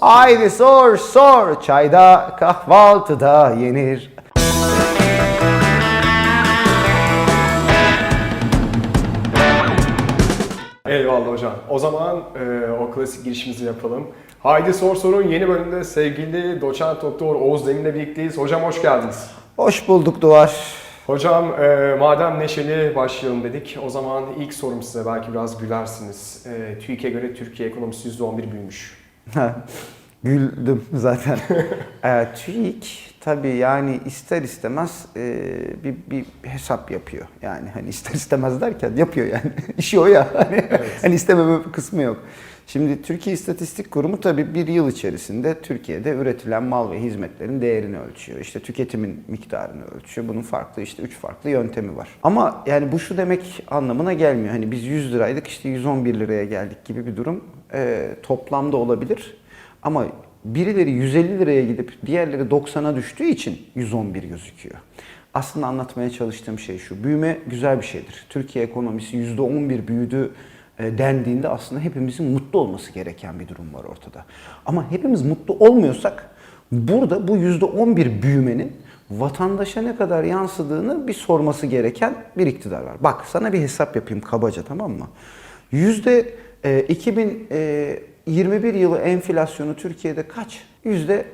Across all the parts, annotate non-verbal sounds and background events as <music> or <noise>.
Haydi sor sor çayda kahvaltıda yenir. Eyvallah hocam. O zaman e, o klasik girişimizi yapalım. Haydi Sor Sor'un yeni bölümünde sevgili doçent doktor Oğuz Demir'le birlikteyiz. Hocam hoş geldiniz. Hoş bulduk Duvar. Hocam e, madem neşeli başlayalım dedik, o zaman ilk sorum size belki biraz gülersiniz. E, TÜİK'e göre Türkiye ekonomisi %11 büyümüş. <laughs> Güldüm zaten. <laughs> ee, TÜİK tabii yani ister istemez e, bir, bir hesap yapıyor. Yani hani ister istemez derken yapıyor yani. <laughs> İşi o ya. Hani, hani istememe kısmı yok. Şimdi Türkiye İstatistik Kurumu tabii bir yıl içerisinde Türkiye'de üretilen mal ve hizmetlerin değerini ölçüyor. İşte tüketimin miktarını ölçüyor. Bunun farklı işte üç farklı yöntemi var. Ama yani bu şu demek anlamına gelmiyor. Hani biz 100 liraydık işte 111 liraya geldik gibi bir durum e, toplamda olabilir. Ama birileri 150 liraya gidip diğerleri 90'a düştüğü için 111 gözüküyor. Aslında anlatmaya çalıştığım şey şu. Büyüme güzel bir şeydir. Türkiye ekonomisi %11 büyüdü e, dendiğinde aslında hepimizin mutlu olması gereken bir durum var ortada. Ama hepimiz mutlu olmuyorsak burada bu %11 büyümenin vatandaşa ne kadar yansıdığını bir sorması gereken bir iktidar var. Bak sana bir hesap yapayım kabaca tamam mı? Yüzde e, 2000 21 yılı enflasyonu Türkiye'de kaç? Yüzde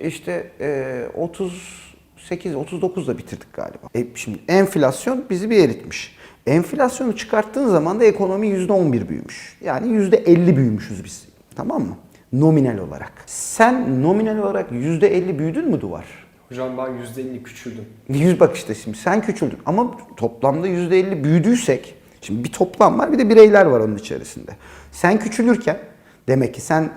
işte e, 38, 39'da bitirdik galiba. E, şimdi enflasyon bizi bir eritmiş. Enflasyonu çıkarttığın zaman da ekonomi %11 büyümüş. Yani %50 büyümüşüz biz. Tamam mı? Nominal olarak. Sen nominal olarak %50 büyüdün mü duvar? Hocam ben %50 küçüldüm. Yüz bak işte şimdi sen küçüldün ama toplamda %50 büyüdüysek Şimdi bir toplam var bir de bireyler var onun içerisinde. Sen küçülürken demek ki sen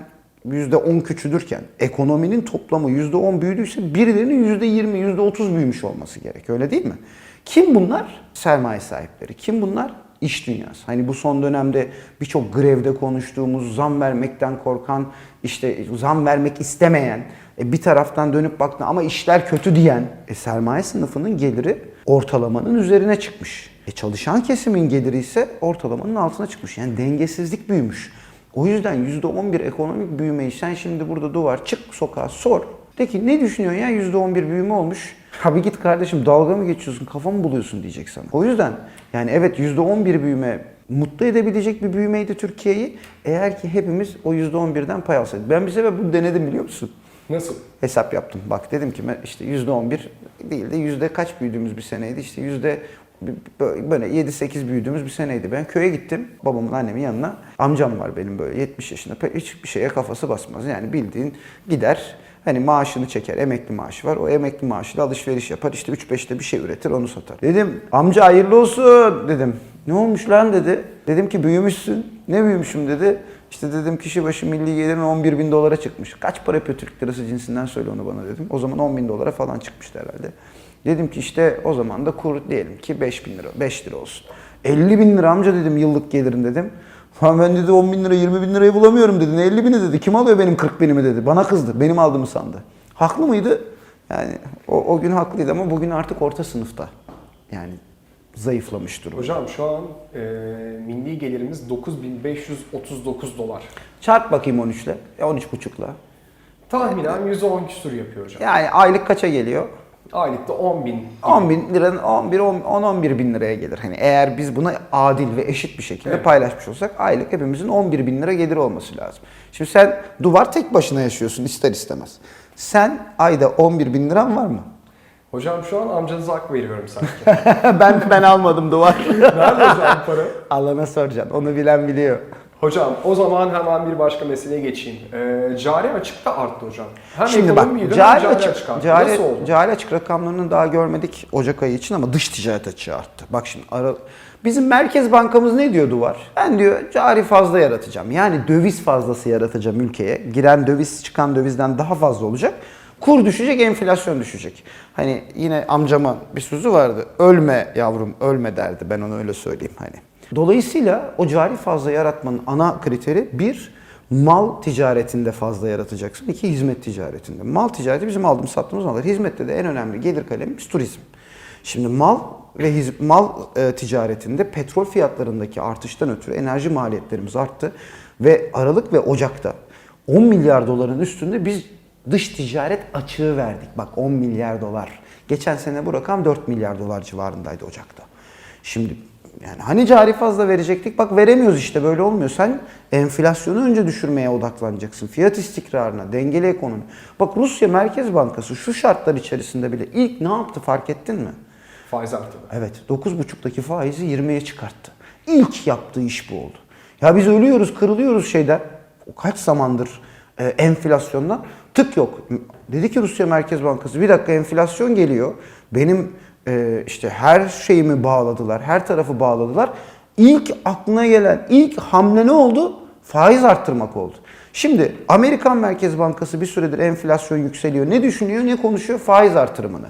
%10 küçülürken ekonominin toplamı %10 büyüdüyse birilerinin %20, %30 büyümüş olması gerek öyle değil mi? Kim bunlar? Sermaye sahipleri. Kim bunlar? İş dünyası. Hani bu son dönemde birçok grevde konuştuğumuz zam vermekten korkan, işte zam vermek istemeyen, e, bir taraftan dönüp baktı ama işler kötü diyen e, sermaye sınıfının geliri ortalamanın üzerine çıkmış. E, çalışan kesimin geliri ise ortalamanın altına çıkmış. Yani dengesizlik büyümüş. O yüzden %11 ekonomik büyümeyi sen şimdi burada duvar çık sokağa sor. De ki ne düşünüyorsun ya %11 büyüme olmuş. Abi git kardeşim dalga mı geçiyorsun kafa mı buluyorsun diyecek sana. O yüzden yani evet %11 büyüme mutlu edebilecek bir büyümeydi Türkiye'yi. Eğer ki hepimiz o %11'den pay alsaydık. Ben bir sefer bunu denedim biliyor musun? Nasıl? Hesap yaptım. Bak dedim ki işte %11 değil de yüzde kaç büyüdüğümüz bir seneydi. İşte yüzde böyle 7-8 büyüdüğümüz bir seneydi. Ben köye gittim babamın annemin yanına. Amcam var benim böyle 70 yaşında. Hiçbir şeye kafası basmaz. Yani bildiğin gider Hani maaşını çeker, emekli maaşı var. O emekli maaşıyla alışveriş yapar. İşte 3-5'te bir şey üretir, onu satar. Dedim, amca hayırlı olsun dedim. Ne olmuş lan dedi. Dedim ki büyümüşsün. Ne büyümüşüm dedi. İşte dedim kişi başı milli gelirin 11 bin dolara çıkmış. Kaç para yapıyor Türk lirası cinsinden söyle onu bana dedim. O zaman 10 bin dolara falan çıkmıştı herhalde. Dedim ki işte o zaman da kur diyelim ki 5 bin lira, 5 lira olsun. 50 bin lira amca dedim yıllık gelirin dedim. Ha ben dedi 10 bin lira 20 bin lirayı bulamıyorum dedi. Ne 50 bini dedi. Kim alıyor benim 40 binimi dedi. Bana kızdı. Benim aldığımı sandı. Haklı mıydı? Yani o, o gün haklıydı ama bugün artık orta sınıfta. Yani zayıflamış durum. Hocam şu an e, milli gelirimiz 9539 dolar. Çarp bakayım 13 ile. 13,5'la. Tahminen 110 küsur yapıyor hocam. Yani aylık kaça geliyor? Aylıkta 10 bin. 10 bin liranın 11, 10-11 bin liraya gelir. Hani eğer biz buna adil ve eşit bir şekilde Evet. paylaşmış olsak aylık hepimizin 11 bin lira geliri olması lazım. Şimdi sen duvar tek başına yaşıyorsun ister istemez. Sen ayda 11 bin liran var mı? Hocam şu an amcanıza hak veriyorum sanki. <laughs> ben ben almadım duvar. Nerede hocam para? <laughs> Allah'ına soracaksın. Onu bilen biliyor. Hocam o zaman hemen bir başka meseleye geçeyim. Ee, cari açık da arttı hocam. Hem Şimdi bak cari cari açık, açık arttı. cari, Nasıl oldu? cari açık rakamlarını daha görmedik Ocak ayı için ama dış ticaret açığı arttı. Bak şimdi ara, bizim Merkez Bankamız ne diyordu var? Ben diyor cari fazla yaratacağım. Yani döviz fazlası yaratacağım ülkeye. Giren döviz çıkan dövizden daha fazla olacak. Kur düşecek, enflasyon düşecek. Hani yine amcama bir sözü vardı. Ölme yavrum, ölme derdi. Ben onu öyle söyleyeyim hani. Dolayısıyla o cari fazla yaratmanın ana kriteri bir, mal ticaretinde fazla yaratacaksın. İki, hizmet ticaretinde. Mal ticareti bizim aldığımız sattığımız mallar. Hizmette de en önemli gelir kalemimiz turizm. Şimdi mal ve hiz- mal e, ticaretinde petrol fiyatlarındaki artıştan ötürü enerji maliyetlerimiz arttı ve Aralık ve Ocak'ta 10 milyar doların üstünde biz dış ticaret açığı verdik. Bak 10 milyar dolar. Geçen sene bu rakam 4 milyar dolar civarındaydı Ocak'ta. Şimdi yani hani cari fazla verecektik bak veremiyoruz işte böyle olmuyor. Sen enflasyonu önce düşürmeye odaklanacaksın. Fiyat istikrarına, dengeli ekonomi. Bak Rusya Merkez Bankası şu şartlar içerisinde bile ilk ne yaptı fark ettin mi? Faiz arttı. Evet 9,5'taki faizi 20'ye çıkarttı. İlk yaptığı iş bu oldu. Ya biz ölüyoruz, kırılıyoruz şeyden. O kaç zamandır e, enflasyondan tık yok. Dedi ki Rusya Merkez Bankası bir dakika enflasyon geliyor. Benim e, işte her şeyimi bağladılar, her tarafı bağladılar. İlk aklına gelen ilk hamle ne oldu? Faiz arttırmak oldu. Şimdi Amerikan Merkez Bankası bir süredir enflasyon yükseliyor. Ne düşünüyor, ne konuşuyor? Faiz artırımını.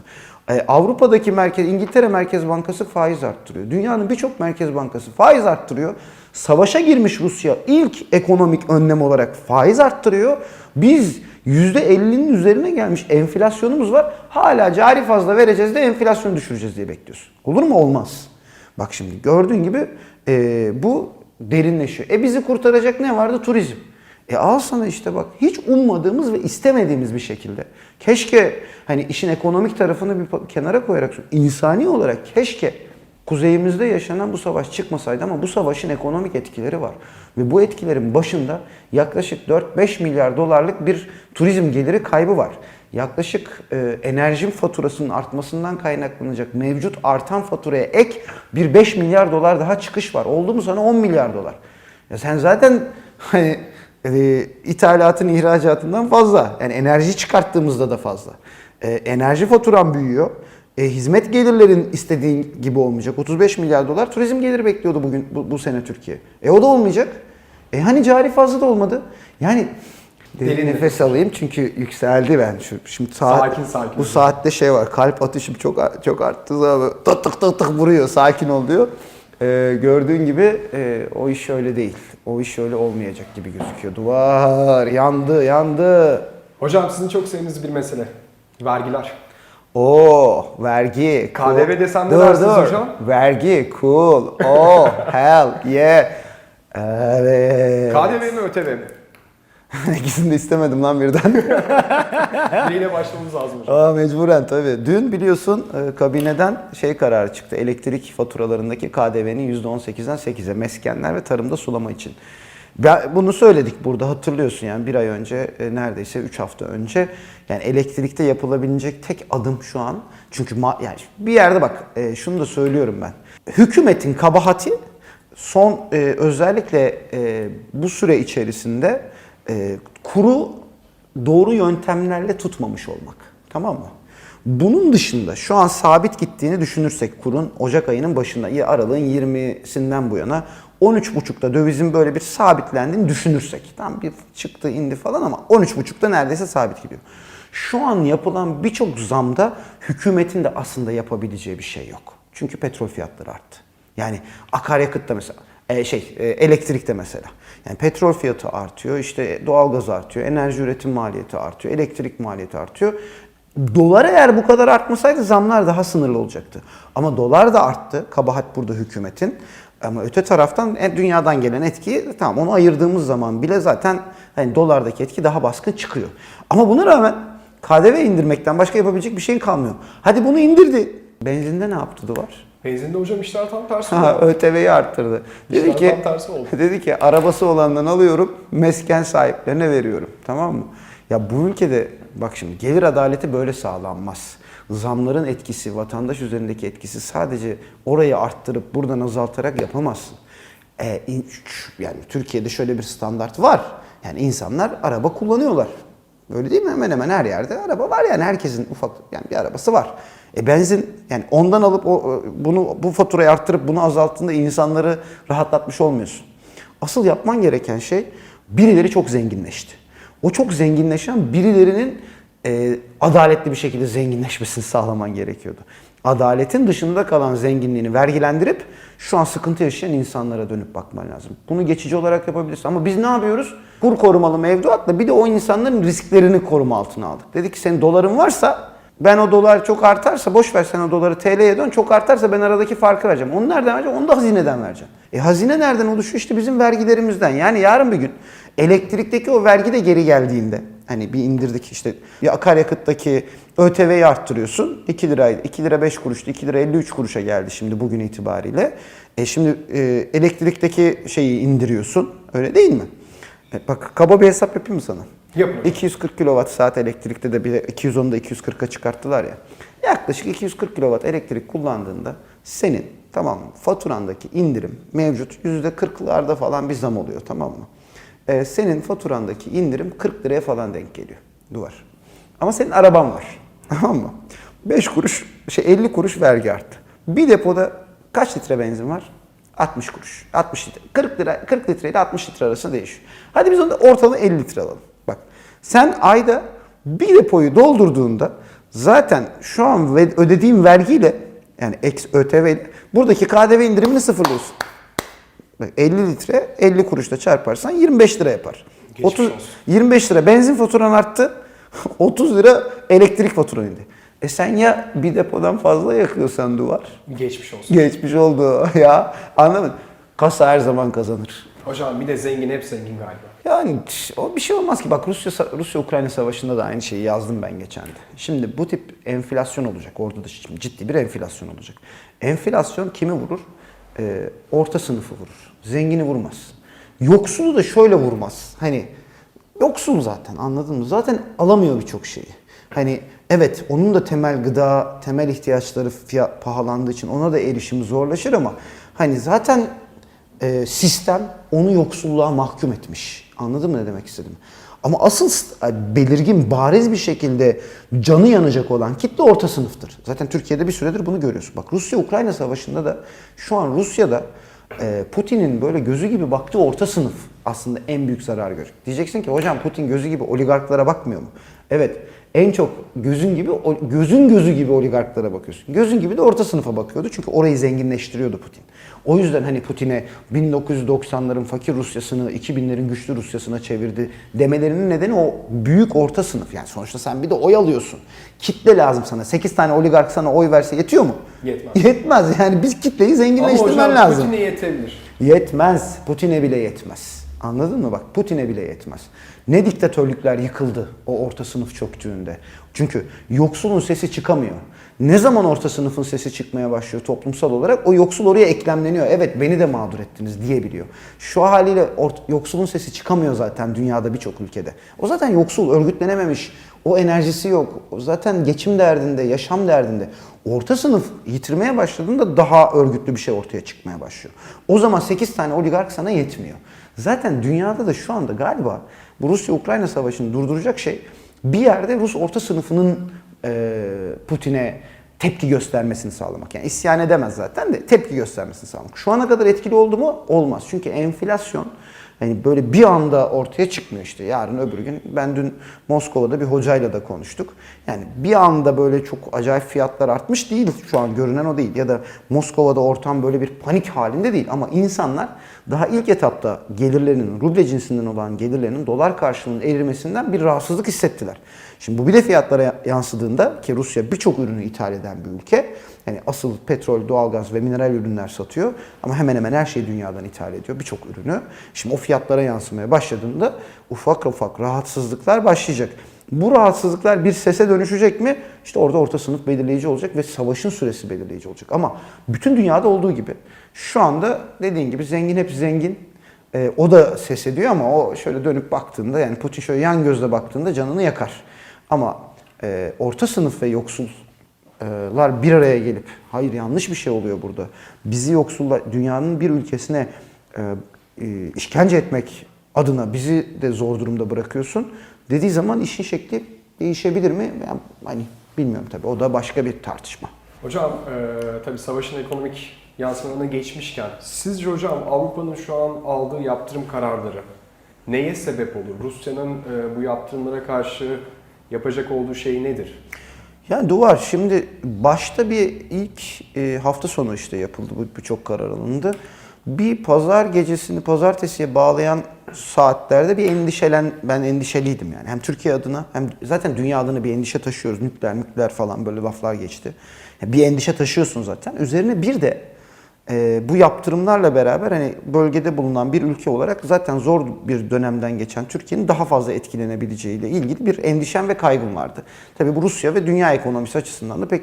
E, Avrupa'daki merkez, İngiltere Merkez Bankası faiz arttırıyor. Dünyanın birçok merkez bankası faiz arttırıyor. Savaşa girmiş Rusya ilk ekonomik önlem olarak faiz arttırıyor. Biz %50'nin üzerine gelmiş enflasyonumuz var. Hala cari fazla vereceğiz de enflasyonu düşüreceğiz diye bekliyorsun. Olur mu? Olmaz. Bak şimdi gördüğün gibi e, bu derinleşiyor. E bizi kurtaracak ne vardı? Turizm. E al sana işte bak hiç ummadığımız ve istemediğimiz bir şekilde. Keşke hani işin ekonomik tarafını bir kenara koyarak insani olarak keşke kuzeyimizde yaşanan bu savaş çıkmasaydı ama bu savaşın ekonomik etkileri var. Ve bu etkilerin başında yaklaşık 4-5 milyar dolarlık bir turizm geliri kaybı var. Yaklaşık e, enerji faturasının artmasından kaynaklanacak mevcut artan faturaya ek bir 5 milyar dolar daha çıkış var. Oldu mu sana 10 milyar dolar. Ya sen zaten <laughs> hani e, ithalatın ihracatından fazla. Yani enerji çıkarttığımızda da fazla. E, enerji faturan büyüyor. E, hizmet gelirlerin istediğin gibi olmayacak. 35 milyar dolar turizm geliri bekliyordu bugün bu, bu sene Türkiye. E o da olmayacak. E hani cari fazla da olmadı. Yani derin nefes alayım çünkü yükseldi ben şu şimdi saat Sakin, sakin. bu saatte şey var kalp atışım çok çok arttı zaman tık tık tık tık vuruyor sakin ol diyor. E, gördüğün gibi e, o iş öyle değil. O iş öyle olmayacak gibi gözüküyor. Duvar yandı yandı. Hocam sizin çok sevdiğiniz bir mesele. Vergiler. O vergi. cool. KDV desem ne Dur, dur. hocam? Vergi, cool. Oh, <laughs> hell, yeah. Evet. KDV mi ÖTV mi? <laughs> İkisini de istemedim lan birden. <laughs> Neyle başlamamız lazım hocam? Aa, mecburen tabii. Dün biliyorsun e, kabineden şey kararı çıktı. Elektrik faturalarındaki KDV'nin %18'den 8'e meskenler ve tarımda sulama için. Bunu söyledik burada hatırlıyorsun yani bir ay önce e, neredeyse 3 hafta önce yani elektrikte yapılabilecek tek adım şu an çünkü ma- yani bir yerde bak e, şunu da söylüyorum ben hükümetin kabahati son e, özellikle bu süre içerisinde kuru doğru yöntemlerle tutmamış olmak. Tamam mı? Bunun dışında şu an sabit gittiğini düşünürsek kurun Ocak ayının başında aralığın 20'sinden bu yana 13.5'ta dövizin böyle bir sabitlendiğini düşünürsek. Tam bir çıktı indi falan ama 13.5'ta neredeyse sabit gidiyor. Şu an yapılan birçok zamda hükümetin de aslında yapabileceği bir şey yok. Çünkü petrol fiyatları arttı. Yani akaryakıtta mesela e, şey e, elektrikte mesela. Yani petrol fiyatı artıyor, işte doğalgaz artıyor, enerji üretim maliyeti artıyor, elektrik maliyeti artıyor. Dolar eğer bu kadar artmasaydı zamlar daha sınırlı olacaktı. Ama dolar da arttı. Kabahat burada hükümetin. Ama öte taraftan dünyadan gelen etki tamam onu ayırdığımız zaman bile zaten hani dolardaki etki daha baskın çıkıyor. Ama buna rağmen KDV indirmekten başka yapabilecek bir şeyin kalmıyor. Hadi bunu indirdi. Benzinde ne yaptı duvar? Benzinde hocam işler tam tersi Ha, oldu. ÖTV'yi arttırdı. Dedi İşler ki, tam tersi oldu. dedi ki arabası olandan alıyorum, mesken sahiplerine veriyorum. Tamam mı? Ya bu ülkede bak şimdi gelir adaleti böyle sağlanmaz. Zamların etkisi, vatandaş üzerindeki etkisi sadece orayı arttırıp buradan azaltarak yapamazsın. E, yani Türkiye'de şöyle bir standart var. Yani insanlar araba kullanıyorlar. Öyle değil mi? Hemen hemen her yerde araba var yani herkesin ufak yani bir arabası var. E benzin yani ondan alıp o bunu bu faturayı arttırıp bunu azalttığında insanları rahatlatmış olmuyorsun. Asıl yapman gereken şey birileri çok zenginleşti. O çok zenginleşen birilerinin e, adaletli bir şekilde zenginleşmesini sağlaman gerekiyordu. Adaletin dışında kalan zenginliğini vergilendirip şu an sıkıntı yaşayan insanlara dönüp bakman lazım. Bunu geçici olarak yapabilirsin. Ama biz ne yapıyoruz? Kur korumalı mevduatla bir de o insanların risklerini koruma altına aldık. Dedik ki senin doların varsa ben o dolar çok artarsa boş ver sen o doları TL'ye dön çok artarsa ben aradaki farkı vereceğim. Onu nereden vereceğim? Onu da hazineden vereceğim. E hazine nereden oluşuyor? İşte bizim vergilerimizden. Yani yarın bir gün elektrikteki o vergi de geri geldiğinde hani bir indirdik işte bir akaryakıttaki ÖTV'yi arttırıyorsun. 2 liraydı. 2 lira 5 kuruştu. 2 lira 53 kuruşa geldi şimdi bugün itibariyle. E şimdi e, elektrikteki şeyi indiriyorsun. Öyle değil mi? E bak kaba bir hesap yapayım mı sana? Yapın. 240 kWh saat elektrikte de bir de 210'da 240'a çıkarttılar ya. Yaklaşık 240 kW elektrik kullandığında senin tamam mı faturandaki indirim mevcut %40'larda falan bir zam oluyor tamam mı? Ee, senin faturandaki indirim 40 liraya falan denk geliyor duvar. Ama senin araban var <laughs> tamam mı? 5 kuruş şey 50 kuruş vergi arttı. Bir depoda kaç litre benzin var? 60 kuruş. 60 litre. 40 lira 40 litre ile 60 litre arasında değişiyor. Hadi biz onu ortalama 50 litre alalım. Bak sen ayda bir depoyu doldurduğunda zaten şu an ödediğin vergiyle yani ex ÖTV buradaki KDV indirimini sıfırlıyorsun. Bak 50 litre 50 kuruşla çarparsan 25 lira yapar. Geçmiş 30 olsun. 25 lira benzin faturan arttı. <laughs> 30 lira elektrik faturan indi. E sen ya bir depodan fazla yakıyorsan duvar. Geçmiş olsun. Geçmiş oldu <laughs> ya. Anlamadın? Kasa her zaman kazanır. Hocam bir de zengin hep zengin galiba. Yani o bir şey olmaz ki. Bak Rusya Rusya Ukrayna savaşında da aynı şeyi yazdım ben geçen de. Şimdi bu tip enflasyon olacak. Orada da şimdi ciddi bir enflasyon olacak. Enflasyon kimi vurur? Ee, orta sınıfı vurur. Zengini vurmaz. Yoksulu da şöyle vurmaz. Hani yoksul zaten anladın mı? Zaten alamıyor birçok şeyi. Hani evet onun da temel gıda, temel ihtiyaçları fiyat pahalandığı için ona da erişim zorlaşır ama hani zaten e, sistem onu yoksulluğa mahkum etmiş. Anladın mı ne demek istedim? Ama asıl e, belirgin, bariz bir şekilde canı yanacak olan kitle orta sınıftır. Zaten Türkiye'de bir süredir bunu görüyorsun. Bak Rusya-Ukrayna savaşında da şu an Rusya'da Putin'in böyle gözü gibi baktığı orta sınıf aslında en büyük zarar görüyor. Diyeceksin ki hocam Putin gözü gibi oligarklara bakmıyor mu? Evet en çok gözün gibi gözün gözü gibi oligarklara bakıyorsun. Gözün gibi de orta sınıfa bakıyordu çünkü orayı zenginleştiriyordu Putin. O yüzden hani Putin'e 1990'ların fakir Rusyasını 2000'lerin güçlü Rusyasına çevirdi demelerinin nedeni o büyük orta sınıf. Yani sonuçta sen bir de oy alıyorsun. Kitle lazım sana. 8 tane oligark sana oy verse yetiyor mu? Yetmez. Yetmez. Yani biz kitleyi Ama zenginleştirmen hocam lazım. Putin'e yetebilir. Yetmez. Putin'e bile yetmez. Anladın mı? Bak Putin'e bile yetmez. Ne diktatörlükler yıkıldı o orta sınıf çöktüğünde. Çünkü yoksulun sesi çıkamıyor. Ne zaman orta sınıfın sesi çıkmaya başlıyor toplumsal olarak o yoksul oraya eklemleniyor. Evet beni de mağdur ettiniz diyebiliyor. Şu haliyle yoksulun sesi çıkamıyor zaten dünyada birçok ülkede. O zaten yoksul, örgütlenememiş, o enerjisi yok. O zaten geçim derdinde, yaşam derdinde. Orta sınıf yitirmeye başladığında daha örgütlü bir şey ortaya çıkmaya başlıyor. O zaman 8 tane oligark sana yetmiyor. Zaten dünyada da şu anda galiba bu Rusya-Ukrayna savaşını durduracak şey bir yerde Rus orta sınıfının e, Putin'e tepki göstermesini sağlamak. Yani isyan edemez zaten de tepki göstermesini sağlamak. Şu ana kadar etkili oldu mu? Olmaz. Çünkü enflasyon hani böyle bir anda ortaya çıkmıyor işte. Yarın öbür gün ben dün Moskova'da bir hocayla da konuştuk. Yani bir anda böyle çok acayip fiyatlar artmış değil şu an görünen o değil. Ya da Moskova'da ortam böyle bir panik halinde değil. Ama insanlar daha ilk etapta gelirlerinin, ruble cinsinden olan gelirlerinin dolar karşılığının erimesinden bir rahatsızlık hissettiler. Şimdi bu bir fiyatlara yansıdığında ki Rusya birçok ürünü ithal eden bir ülke. Yani asıl petrol, doğalgaz ve mineral ürünler satıyor ama hemen hemen her şeyi dünyadan ithal ediyor birçok ürünü. Şimdi o fiyatlara yansımaya başladığında ufak ufak rahatsızlıklar başlayacak. Bu rahatsızlıklar bir sese dönüşecek mi? İşte orada orta sınıf belirleyici olacak ve savaşın süresi belirleyici olacak. Ama bütün dünyada olduğu gibi şu anda dediğin gibi zengin hep zengin. Ee, o da ses ediyor ama o şöyle dönüp baktığında yani Putin şöyle yan gözle baktığında canını yakar. Ama e, orta sınıf ve yoksullar bir araya gelip hayır yanlış bir şey oluyor burada. Bizi yoksulla dünyanın bir ülkesine e, e, işkence etmek adına bizi de zor durumda bırakıyorsun dediği zaman işin şekli değişebilir mi? Ben, hani bilmiyorum tabii o da başka bir tartışma. Hocam e, tabii savaşın ekonomik yansımalarına geçmişken sizce hocam Avrupa'nın şu an aldığı yaptırım kararları neye sebep olur? Rusya'nın e, bu yaptırımlara karşı yapacak olduğu şey nedir? Yani duvar şimdi başta bir ilk e, hafta sonu işte yapıldı bu birçok karar alındı. Bir pazar gecesini pazartesiye bağlayan saatlerde bir endişelen ben endişeliydim yani. Hem Türkiye adına hem zaten dünya adına bir endişe taşıyoruz. Nükleer nükleer falan böyle laflar geçti. Bir endişe taşıyorsun zaten. Üzerine bir de e, bu yaptırımlarla beraber hani bölgede bulunan bir ülke olarak zaten zor bir dönemden geçen Türkiye'nin daha fazla etkilenebileceğiyle ilgili bir endişem ve kaygım vardı. Tabii bu Rusya ve dünya ekonomisi açısından da pek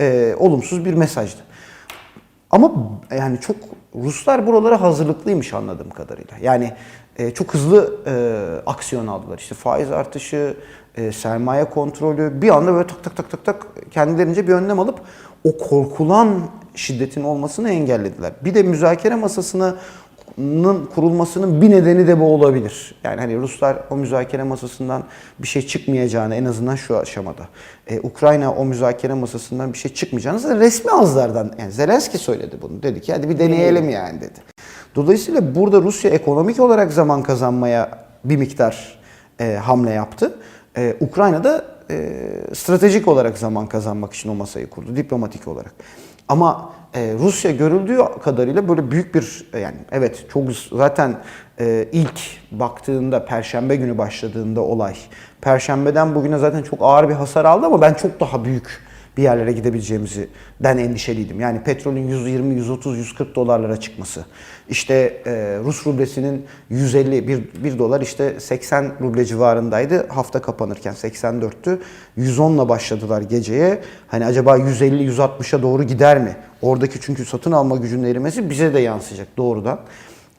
e, olumsuz bir mesajdı. Ama yani çok Ruslar buralara hazırlıklıymış anladığım kadarıyla. Yani e, çok hızlı e, aksiyon aldılar. İşte faiz artışı, e, sermaye kontrolü bir anda böyle tak tak tak tak tak kendilerince bir önlem alıp o korkulan şiddetin olmasını engellediler. Bir de müzakere masasına kurulmasının bir nedeni de bu olabilir. Yani hani Ruslar o müzakere masasından bir şey çıkmayacağını en azından şu aşamada. Ee, Ukrayna o müzakere masasından bir şey çıkmayacağını zaten resmi ağızlardan yani Zelenski söyledi bunu. Dedi ki hadi bir deneyelim yani dedi. Dolayısıyla burada Rusya ekonomik olarak zaman kazanmaya bir miktar e, hamle yaptı. E, Ukrayna da e, stratejik olarak zaman kazanmak için o masayı kurdu, diplomatik olarak. Ama e, Rusya görüldüğü kadarıyla böyle büyük bir e, yani evet çok zaten e, ilk baktığında Perşembe günü başladığında olay. Perşembeden bugüne zaten çok ağır bir hasar aldı ama ben çok daha büyük bir yerlere gidebileceğimizi ben endişeliydim. Yani petrolün 120, 130, 140 dolarlara çıkması. İşte e, Rus rublesinin 150, 1, 1 dolar işte 80 ruble civarındaydı. Hafta kapanırken 84'tü. 110'la başladılar geceye. Hani acaba 150, 160'a doğru gider mi? Oradaki çünkü satın alma gücünün erimesi bize de yansıyacak doğrudan.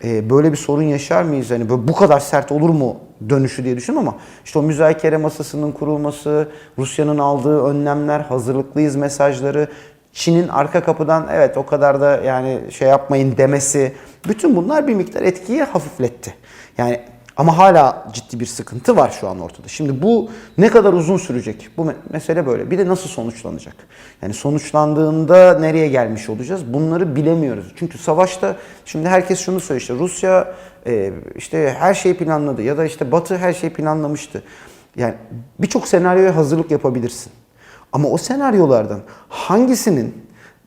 E, böyle bir sorun yaşar mıyız? Hani böyle bu kadar sert olur mu dönüşü diye düşündüm ama işte o müzakere masasının kurulması, Rusya'nın aldığı önlemler, hazırlıklıyız mesajları, Çin'in arka kapıdan evet o kadar da yani şey yapmayın demesi, bütün bunlar bir miktar etkiyi hafifletti. Yani ama hala ciddi bir sıkıntı var şu an ortada. Şimdi bu ne kadar uzun sürecek? Bu me- mesele böyle. Bir de nasıl sonuçlanacak? Yani sonuçlandığında nereye gelmiş olacağız? Bunları bilemiyoruz. Çünkü savaşta şimdi herkes şunu söylüyor işte Rusya e, işte her şeyi planladı ya da işte Batı her şeyi planlamıştı. Yani birçok senaryoya hazırlık yapabilirsin. Ama o senaryolardan hangisinin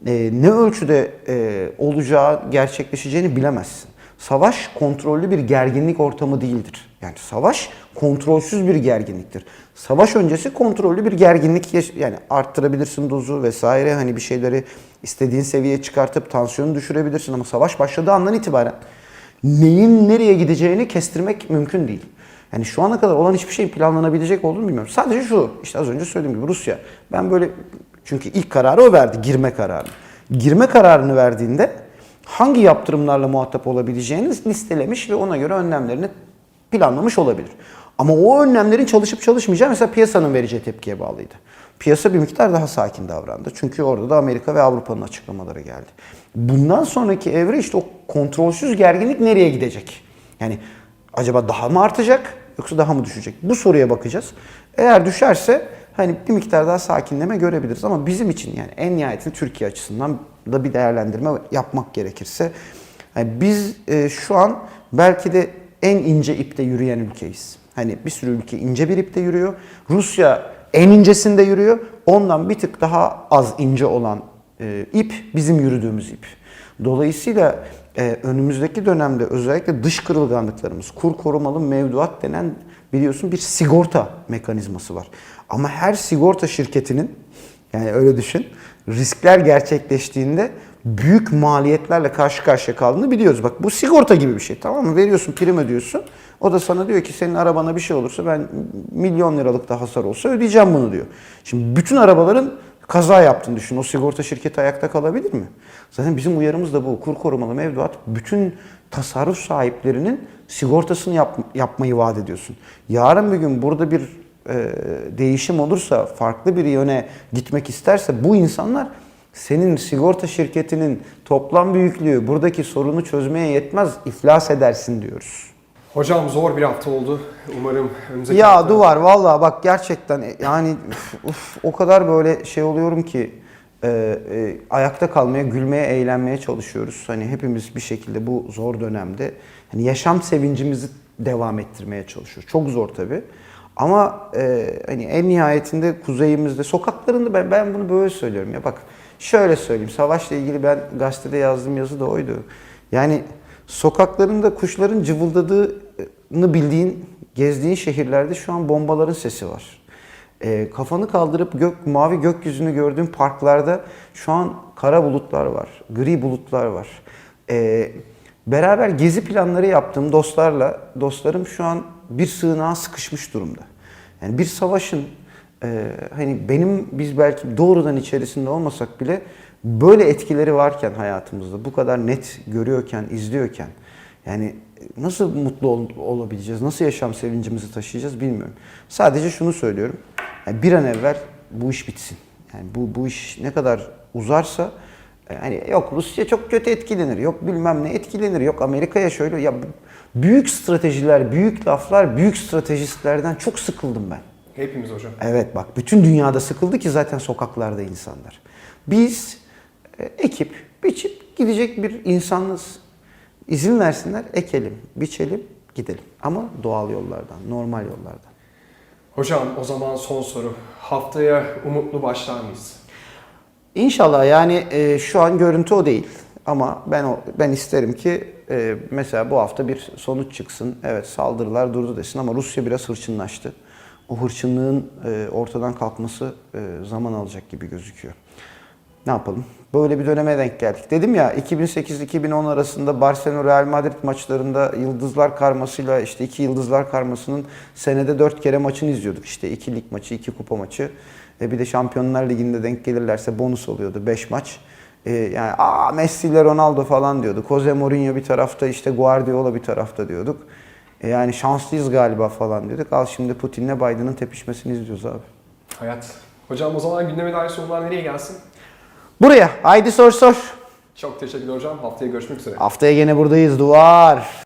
e, ne ölçüde e, olacağı, gerçekleşeceğini bilemezsin. Savaş kontrollü bir gerginlik ortamı değildir. Yani savaş kontrolsüz bir gerginliktir. Savaş öncesi kontrollü bir gerginlik yani arttırabilirsin dozu vesaire hani bir şeyleri istediğin seviyeye çıkartıp tansiyonu düşürebilirsin ama savaş başladığı andan itibaren neyin nereye gideceğini kestirmek mümkün değil. Yani şu ana kadar olan hiçbir şeyin planlanabilecek olduğunu bilmiyorum. Sadece şu, işte az önce söylediğim gibi Rusya. Ben böyle, çünkü ilk kararı o verdi, girme kararını. Girme kararını verdiğinde hangi yaptırımlarla muhatap olabileceğini listelemiş ve ona göre önlemlerini planlamış olabilir. Ama o önlemlerin çalışıp çalışmayacağı mesela piyasanın vereceği tepkiye bağlıydı. Piyasa bir miktar daha sakin davrandı. Çünkü orada da Amerika ve Avrupa'nın açıklamaları geldi. Bundan sonraki evre işte o kontrolsüz gerginlik nereye gidecek? Yani acaba daha mı artacak yoksa daha mı düşecek? Bu soruya bakacağız. Eğer düşerse hani bir miktar daha sakinleme görebiliriz ama bizim için yani en nihayetinde Türkiye açısından da bir değerlendirme yapmak gerekirse yani biz e, şu an belki de en ince ipte yürüyen ülkeyiz. Hani bir sürü ülke ince bir ipte yürüyor. Rusya en incesinde yürüyor. Ondan bir tık daha az ince olan e, ip bizim yürüdüğümüz ip. Dolayısıyla e, önümüzdeki dönemde özellikle dış kırılganlıklarımız, kur korumalı mevduat denen biliyorsun bir sigorta mekanizması var. Ama her sigorta şirketinin yani öyle düşün riskler gerçekleştiğinde büyük maliyetlerle karşı karşıya kaldığını biliyoruz. Bak bu sigorta gibi bir şey tamam mı? Veriyorsun prim ödüyorsun. O da sana diyor ki senin arabana bir şey olursa ben milyon liralık da hasar olsa ödeyeceğim bunu diyor. Şimdi bütün arabaların kaza yaptığını düşün. O sigorta şirketi ayakta kalabilir mi? Zaten bizim uyarımız da bu. Kur korumalı mevduat bütün tasarruf sahiplerinin sigortasını yap, yapmayı vaat ediyorsun. Yarın bir gün burada bir e, değişim olursa, farklı bir yöne gitmek isterse bu insanlar senin sigorta şirketinin toplam büyüklüğü buradaki sorunu çözmeye yetmez, iflas edersin diyoruz. Hocam zor bir hafta oldu. Umarım önümüzdeki Ya hafta... Duvar vallahi bak gerçekten yani uf, uf, o kadar böyle şey oluyorum ki e, e, ayakta kalmaya, gülmeye, eğlenmeye çalışıyoruz. Hani hepimiz bir şekilde bu zor dönemde hani yaşam sevincimizi devam ettirmeye çalışıyoruz. Çok zor tabii. Ama e, hani en nihayetinde kuzeyimizde, sokaklarında ben ben bunu böyle söylüyorum ya bak şöyle söyleyeyim. Savaşla ilgili ben gazetede yazdığım yazı da oydu. Yani sokaklarında kuşların cıvıldadığını bildiğin, gezdiğin şehirlerde şu an bombaların sesi var. E, kafanı kaldırıp gök mavi gökyüzünü gördüğün parklarda şu an kara bulutlar var, gri bulutlar var. E, beraber gezi planları yaptığım dostlarla dostlarım şu an bir sığınağa sıkışmış durumda. Yani bir savaşın e, hani benim biz belki doğrudan içerisinde olmasak bile böyle etkileri varken hayatımızda bu kadar net görüyorken, izliyorken yani nasıl mutlu ol- olabileceğiz, nasıl yaşam sevincimizi taşıyacağız bilmiyorum. Sadece şunu söylüyorum. Yani bir an evvel bu iş bitsin. Yani bu bu iş ne kadar uzarsa hani yok Rusya çok kötü etkilenir, yok bilmem ne etkilenir, yok Amerika'ya şöyle ya büyük stratejiler, büyük laflar, büyük stratejistlerden çok sıkıldım ben. Hepimiz hocam. Evet bak bütün dünyada sıkıldı ki zaten sokaklarda insanlar. Biz e, ekip, biçip gidecek bir insanız. İzin versinler ekelim, biçelim, gidelim. Ama doğal yollardan, normal yollardan. Hocam o zaman son soru. Haftaya umutlu başlar mıyız? İnşallah yani e, şu an görüntü o değil. Ama ben o, ben isterim ki e, mesela bu hafta bir sonuç çıksın. Evet saldırılar durdu desin ama Rusya biraz hırçınlaştı. O hırçınlığın e, ortadan kalkması e, zaman alacak gibi gözüküyor. Ne yapalım? Böyle bir döneme denk geldik. Dedim ya 2008-2010 arasında Barcelona Real Madrid maçlarında yıldızlar karmasıyla işte iki yıldızlar karmasının senede dört kere maçını izliyorduk. İşte iki lig maçı, iki kupa maçı. E bir de Şampiyonlar Ligi'nde denk gelirlerse bonus oluyordu 5 maç. E yani aa Messi ile Ronaldo falan diyorduk. Jose Mourinho bir tarafta işte Guardiola bir tarafta diyorduk. E yani şanslıyız galiba falan diyorduk. Al şimdi Putin'le Biden'ın tepişmesini izliyoruz abi. Hayat. Hocam o zaman gündeme dair sorular nereye gelsin? Buraya haydi sor sor. Çok teşekkürler hocam. Haftaya görüşmek üzere. Haftaya gene buradayız duvar.